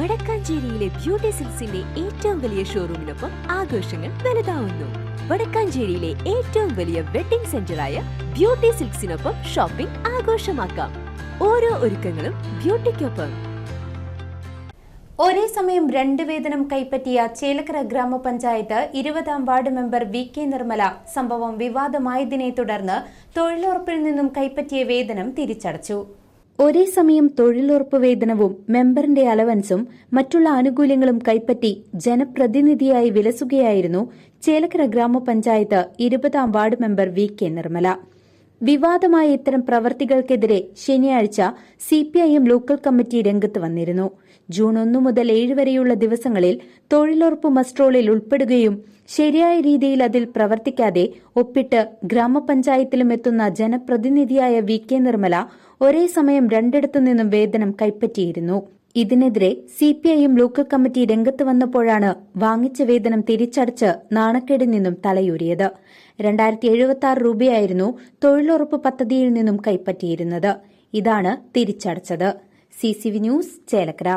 വടക്കാഞ്ചേരിയിലെ beauty സിൽസിന്റെ ഏറ്റവും വലിയ ഷോറൂമിനൊപ്പം ആഘോഷങ്ങൾ വലുതാവുന്നു. വടക്കാഞ്ചേരിയിലെ ഏറ്റവും വലിയ വെഡിംഗ് സെന്ററായ ബ്യൂട്ടി സിൽക്സിനൊപ്പം ഷോപ്പിംഗ് ആഘോഷമാക്കാം. ഓരോ ഒരുക്കങ്ങളും ബ്യൂട്ടിക്കൊപ്പം ഒരേ സമയം രണ്ട് വേതനം കൈപ്പറ്റിയ ചേലക്കര ഗ്രാമപഞ്ചായത്ത് ഇരുപതാം ward member V K Nirmala സംഭവം വിവാദമായതിനെ തുടർന്ന് തൊഴിലുറപ്പിൽ നിന്നും കൈപ്പറ്റിയ വേതനം തിരിച്ചടച്ചു. ഒരേ സമയം തൊഴിലുറപ്പ് വേതനവും മെമ്പറിന്റെ അലവൻസും മറ്റുള്ള ആനുകൂല്യങ്ങളും കൈപ്പറ്റി ജനപ്രതിനിധിയായി വിലസുകയായിരുന്നു ചേലക്കര ഗ്രാമപഞ്ചായത്ത് ഇരുപതാം ward member V K Nirmala. വിവാദമായ ഇത്തരം പ്രവർത്തികൾക്കെതിരെ ശനിയാഴ്ച സിപിഐഎം ലോക്കൽ കമ്മിറ്റി രംഗത്ത് വന്നിരുന്നു. ജൂൺ ഒന്നു മുതൽ ഏഴ് വരെയുള്ള ദിവസങ്ങളിൽ തൊഴിലുറപ്പ് മസ്ട്രോളിൽ ഉൾപ്പെടുകയും ശരിയായ രീതിയിൽ അതിൽ പ്രവർത്തിക്കാതെ ഒപ്പിട്ട് ഗ്രാമപഞ്ചായത്തിലും എത്തുന്ന ജനപ്രതിനിധിയായ വി കെ നിർമ്മല ഒരേ സമയം രണ്ടിടത്തു നിന്നും വേതനം കൈപ്പറ്റിയിരുന്നു. ഇതിനെതിരെ സിപിഐഎം ലോക്കൽ കമ്മിറ്റി രംഗത്ത് വന്നപ്പോഴാണ് വാങ്ങിച്ച വേതനം തിരിച്ചടച്ച് നാണക്കേടിൽ നിന്നും തലയൂരിയത്. രണ്ടായിരത്തി എഴുപത്തി ആറ് രൂപയായിരുന്നു തൊഴിലുറപ്പ് പദ്ധതിയിൽ നിന്നും കൈപ്പറ്റിയിരുന്നത്. ഇതാണ് തിരിച്ചടച്ചത്. C C V news Chelakkara.